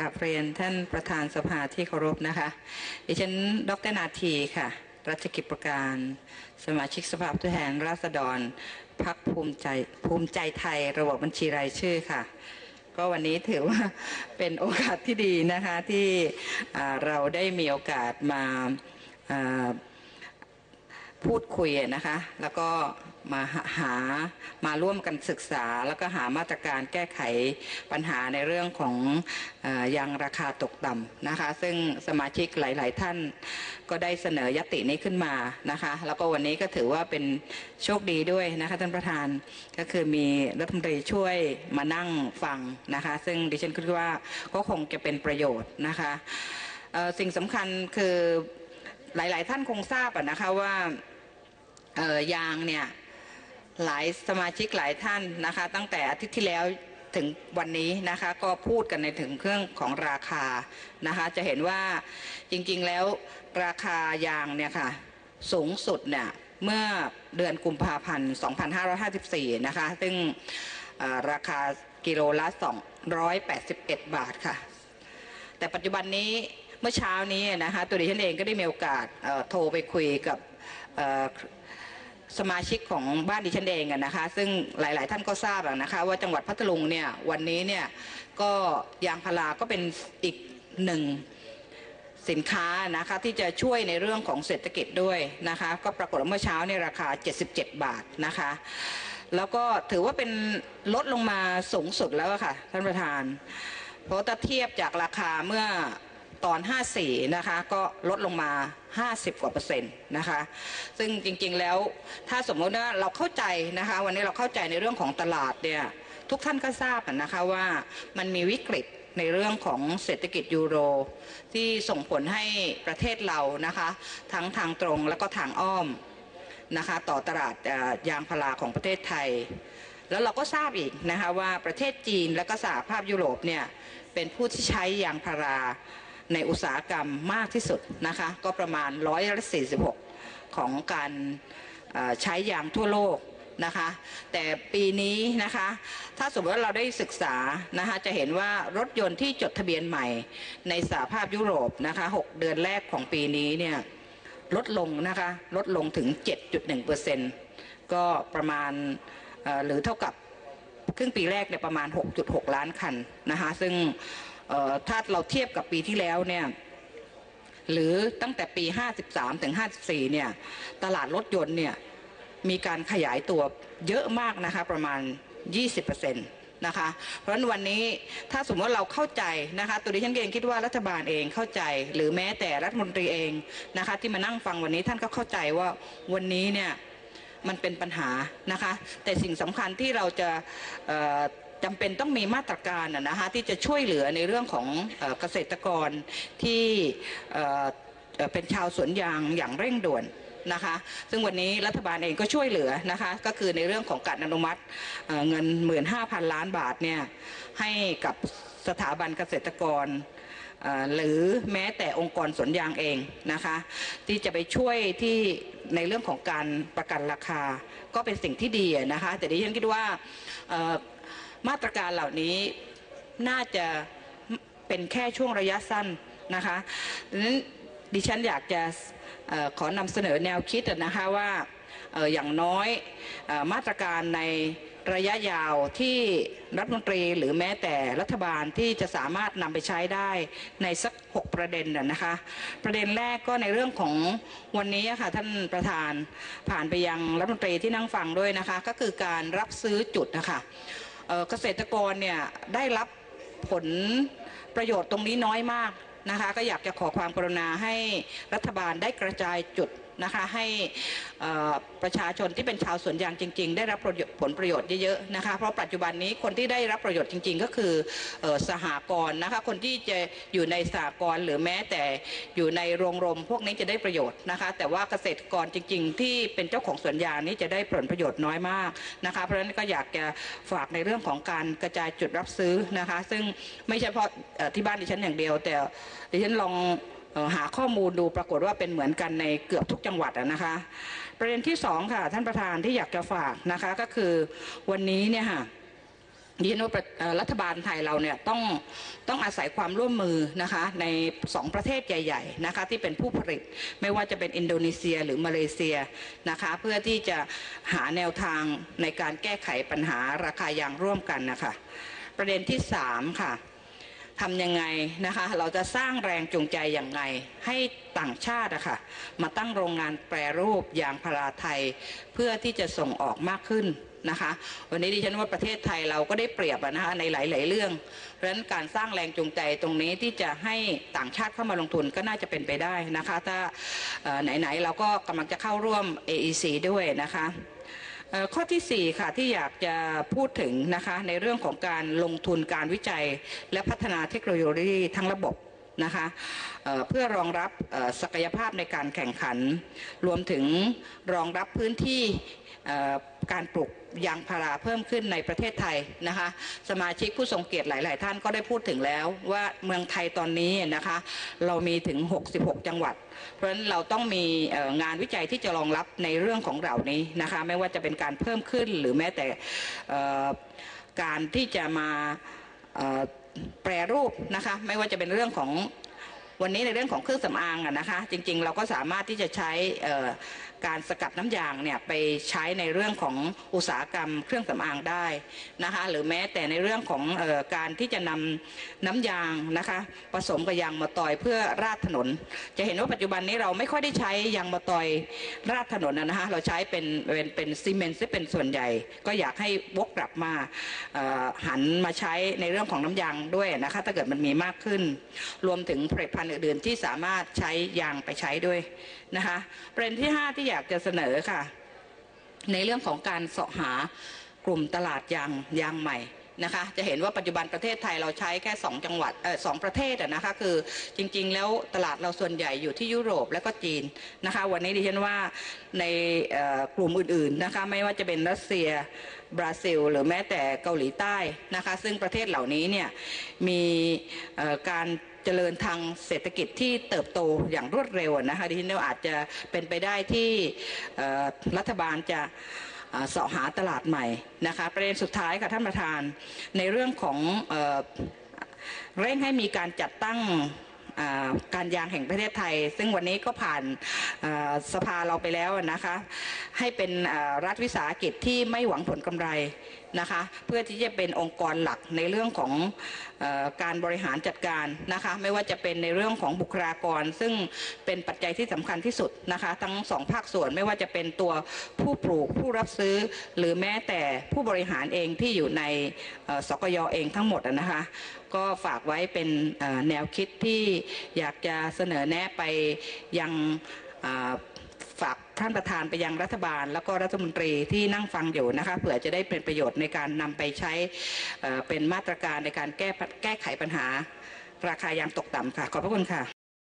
กราบเรียนท่านประธานสภาที่เคารพนะคะ ดิฉัน ดรนาทีค่ะ รัชกิจประการ สมาชิกสภาผู้แทนราษฎรพักภูมิใจภูมิใจไทยระบบบัญชีรายชื่อค่ะ ก็วันนี้ถือว่าเป็นโอกาสที่ดีนะคะที่เราได้มีโอกาสมาา พูดคุยนะคะ แล้วก็มาหามาร่วมกันศึกษา แล้วก็หามาตรการแก้ไขปัญหาในเรื่องของออยางราคาตกต่ำนะคะ ซึ่งสมาชิกหลาย ๆ ท่านก็ได้เสนอยตินี้ขึ้นมานะคะ แล้วก็วันนี้ก็ถือว่าเป็นโชคดีด้วยนะคะท่านประธานก็คือมีรัฐมนตรีช่วยมานั่งฟังนะคะ ซึ่งดิฉันคิดว่าก็คงจะเป็นประโยชน์นะคะสิ่งสำคัญคือหลาย ๆ ท่านคงทราบอะนะคะว่า ยางเนี่ยหลายสมาชิกหลายท่านนะคะ ตั้งแต่อาทิตย์ที่แล้วถึงวันนี้นะคะก็พูดกันในถึงเครื่องของราคานะคะ จะเห็นว่าจริงๆแล้วราคายางเนี่ยค่ะสูงสุดเนี่ยเมื่อเดือนกุมภาพันธ์ 2554 นะคะ ซึ่งราคากิโลละ 281 บาทค่ะ แต่ปัจจุบันนี้เมื่อเช้านี้นะคะตัวดิฉันเองก็ได้มีโอกาสโทรไปคุยกับ สมาชิกของบ้านดิฉันเองอะนะคะ ซึ่งหลาย ๆ ท่านก็ทราบนะคะ ว่าจังหวัดพัทลุงเนี่ยวันนี้เนี่ยก็ยางพาราก็เป็นอีกหนึ่งสินค้านะคะที่จะช่วยในเรื่องของเศรษฐกิจด้วยนะคะก็ปรากฏเมื่อเช้าเนี่ยราคา 77 บาทนะคะ แล้วก็ถือว่าเป็นลดลงมาสูงสุดแล้วค่ะท่านประธาน เพราะถ้าเทียบจากราคาเมื่อ ตอน 54 นะคะ ก็ลดลงมา 50 กว่าเปอร์เซ็นต์นะคะ ซึ่งจริงๆ แล้วถ้าสมมติว่าเราเข้าใจนะคะ วันนี้เราเข้าใจในเรื่องของตลาดเนี่ย ทุกท่านก็ทราบนะคะว่ามันมีวิกฤตในเรื่องของเศรษฐกิจยูโร ที่ส่งผลให้ประเทศเรานะคะ ทั้งทางตรงแล้วก็ทางอ้อมนะคะ ต่อตลาดยางพาราของประเทศไทย แล้วเราก็ทราบอีกนะคะว่าประเทศจีนและก็สหภาพยุโรปเนี่ยเป็นผู้ที่ใช้ยางพารา ในอุตสาหกรรมมากที่สุดนะคะก็ประมาณร้อยละ46 ของการใช้ยางทั่วโลกนะคะแต่ปีนี้นะคะถ้าสมมติว่าเราได้ศึกษานะคะจะเห็นว่ารถยนต์ที่จดทะเบียนใหม่ในสหภาพยุโรปนะคะ6เดือนแรกของปีนี้เนี่ยลดลงนะคะลดลงถึง 7.1%ก็ประมาณหรือเท่ากับครึ่งปีแรกเนี่ยประมาณ 6.6 ล้านคันนะคะซึ่ง ถ้าเราเทียบกับปีที่แล้วเนี่ยหรือตั้งแต่ปี 53 ถึง 54 เนี่ย ตลาดรถยนต์เนี่ย มีการขยายตัวเยอะมากนะคะ ประมาณ 20%นะคะ เพราะฉะนั้นวันนี้ถ้าสมมติว่าเราเข้าใจนะคะ ตัวดิฉันเองคิดว่ารัฐบาลเองเข้าใจ หรือแม้แต่รัฐมนตรีเองนะคะ ที่มานั่งฟังวันนี้ท่านก็เข้าใจว่าวันนี้เนี่ยมันเป็นปัญหานะคะ แต่สิ่งสำคัญที่เราจะ จำเป็นต้องมีมาตรการนะนะคะที่จะช่วยเหลือในเรื่องของเกษตรกรที่เป็นชาวสวนยางอย่างเร่งด่วนนะคะซึ่งวันนี้รัฐบาลเองก็ช่วยเหลือนะคะก็คือในเรื่องของการอนุมัติเเงิน 15,000 ล้านบาทเนี่ยให้กับสถาบันเกษตรกรหรือแม้แต่องค์กรสวนยางเองนะคะที่จะไปช่วยที่ในเรื่องของการประกันราคาก็เป็นสิ่งที่ดีนะคะแต่ดิฉันคิดว่า มาตรการเหล่านี้น่าจะเป็นแค่ช่วงระยะสั้นนะคะดังนั้นดิฉันอยากจะออขอนำเสนอแนวคิดนะคะว่าอออย่างน้อยออมาตรการในระยะยาวที่รัฐมนตรีหรือแม้แต่รัฐบาลที่จะสามารถนำไปใช้ได้ในสัก 6 ประเด็นนะคะ ประเด็นแรกก็ในเรื่องของวันนี้ค่ะท่านประธานผ่านไปยังรัฐมนตรีที่นั่งฟังด้วยนะคะ ก็คือการรับซื้อจุดนะคะ เกษตรกรเนี่ยได้รับผลประโยชน์ตรงนี้น้อยมากนะคะ ก็อยากจะขอความกรุณาให้รัฐบาลได้กระจายจุด นะคะให้ประชาชนที่เป็นชาวสวนยางจริง ๆ ได้รับผลประโยชน์เยอะๆนะคะเพราะปัจจุบันนี้คนที่ได้รับประโยชน์จริง ๆ ก็คืออสหกรณ์นะคะคนที่จะอยู่ในสหกรณ์หรือแม้แต่อยู่ในโรงรมพวกนี้จะได้ประโยชน์นะคะ แต่ว่าเกษตรกรจริง ๆ ที่เป็นเจ้าของสวนยางนี่จะได้ผลประโยชน์น้อยมากนะคะ เพราะฉะนั้นก็อยากจะฝากในเรื่องของการกระจายจุดรับซื้อนะคะ ซึ่งไม่เฉพาะที่บ้านดิฉันอย่างเดียว แต่ดิฉันลอง หาข้อมูลดูปรากฏว่าเป็นเหมือนกันในเกือบทุกจังหวัดนะคะ ประเด็นที่สองค่ะท่านประธานที่อยากจะฝากนะคะก็คือวันนี้เนี่ยค่ะดิฉันว่ารัฐบาลไทยเราเนี่ยต้องต้องอาศัยความร่วมมือนะคะในสองประเทศใหญ่ๆนะคะที่เป็นผู้ผลิตไม่ว่าจะเป็นอินโดนีเซียหรือมาเลเซียนะคะเพื่อที่จะหาแนวทางในการแก้ไขปัญหาราคายางร่วมกันนะคะประเด็นที่สามค่ะ ทำยังไงนะคะ เราจะสร้างแรงจูงใจอย่างไง ให้ต่างชาติอะค่ะมาตั้งโรงงานแปรรูปยางพาราไทย เพื่อที่จะส่งออกมากขึ้นนะคะ วันนี้ดิฉันว่าประเทศไทยเราก็ได้เปรียบนะคะในหลาย ๆ เรื่อง เพราะฉะนั้นการสร้างแรงจูงใจตรงนี้ที่จะให้ต่างชาติเข้ามาลงทุนก็น่าจะเป็นไปได้นะคะ ถ้าไหน ๆ เราก็กำลังจะเข้าร่วม AEC ด้วยนะคะ ข้อที่ 4 ค่ะที่อยากจะพูดถึงนะคะในเรื่องของการลงทุนการวิจัย และพัฒนาเทคโนโลยีทั้งระบบนะคะเเพื่อรองรับศักยภาพในการแข่งขัน รวมถึงรองรับพื้นที่การปลูก ยางพาราเพิ่มขึ้นในประเทศไทยนะคะ สมาชิกผู้ทรงเกียรติหลาย ๆ ท่านก็ได้พูดถึงแล้วว่าเมืองไทยตอนนี้นะคะ เรามีถึง 66 จังหวัด เพราะฉะนั้นเราต้องมีงานวิจัยที่จะรองรับในเรื่องของเหล่านี้นะคะ ไม่ว่าจะเป็นการเพิ่มขึ้นหรือแม้แต่การที่จะมาแปรรูปนะคะ ไม่ว่าจะเป็นเรื่องของวันนี้ในเรื่องของเครื่องสำอางอะนะคะ จริงๆ เราก็สามารถที่จะใช้ การสกัดน้ำยางเนี่ยไปใช้ในเรื่องของอุตสาหกรรมเครื่องสำอางได้นะคะหรือแม้แต่ในเรื่องของออการที่จะนำน้ำยางนะคะผสมกับยางมะตอยเพื่อราดถนน จะเห็นว่าปัจจุบันนี้เราไม่ค่อยได้ใช้ยางมะตอยราดถนนนะคะเราใช้เป็นเป็นเป็นซีเมนต์ซึ่งเป็นส่วนใหญ่ ก็อยากให้วกกลับมาหันมาใช้ในเรื่องของน้ำยางด้วยนะคะถ้าเกิดมันมีมากขึ้น รวมถึงผลิตภัณฑ์อื่นๆที่สามารถใช้ยางไปใช้ด้วยนะคะประเด็นที่ 5 ที่อยากจะเสนอค่ะ ในเรื่องของการเสาะหากลุ่มตลาดยางยางใหม่ นะคะจะเห็นว่าปัจจุบันประเทศไทยเราใช้แค่ 2 จังหวัดเออสองประเทศนะคะคือจริง ๆ แล้วตลาดเราส่วนใหญ่อยู่ที่ยุโรปและก็จีนนะคะวันนี้ดิฉันว่าในกลุ่มอื่นๆนะคะไม่ว่าจะเป็นรัสเซียบราซิล หรือแม้แต่เกาหลีใต้นะคะซึ่งประเทศเหล่านี้เนี่ยมีการเจริญทางเศรษฐกิจที่เติบโตอย่างรวดเร็วนะคะดิฉันว่าอาจจะเป็นไปได้ที่รัฐบาลจะ เสาะหาตลาดใหม่นะคะ ประเด็นสุดท้ายค่ะท่านประธานในเรื่องของเออเร่งให้มีการจัดตั้งการยางแห่งประเทศไทย ซึ่งวันนี้ก็ผ่านสภาเราไปแล้วนะคะ ให้เป็นรัฐวิสาหกิจที่ไม่หวังผลกำไรนะคะเพื่อที่จะเป็นองค์กรหลักในเรื่องของออการบริหารจัดการนะคะไม่ว่าจะเป็นในเรื่องของบุคลากร ซึ่งเป็นปัจจัยที่สำคัญที่สุดนะคะทั้งสองภาคส่วนไม่ว่าจะเป็นตัวผู้ปลูกผู้รับซื้อ หรือแม้แต่ผู้บริหารเองที่อยู่ในสกยเองทั้งหมดนะคะก็ฝากไว้เป็นแนวคิดที่อยากจะเสนอแนะไปยังอ ฝากท่านประธานไปยังรัฐบาล แล้วก็รัฐมนตรีที่นั่งฟังอยู่นะคะเผื่อจะได้เป็นประโยชน์ในการนำไปใช้เป็นมาตรการในการแก้แก้ไขปัญหาราคายางตกต่ำค่ะ ขอบพระคุณค่ะ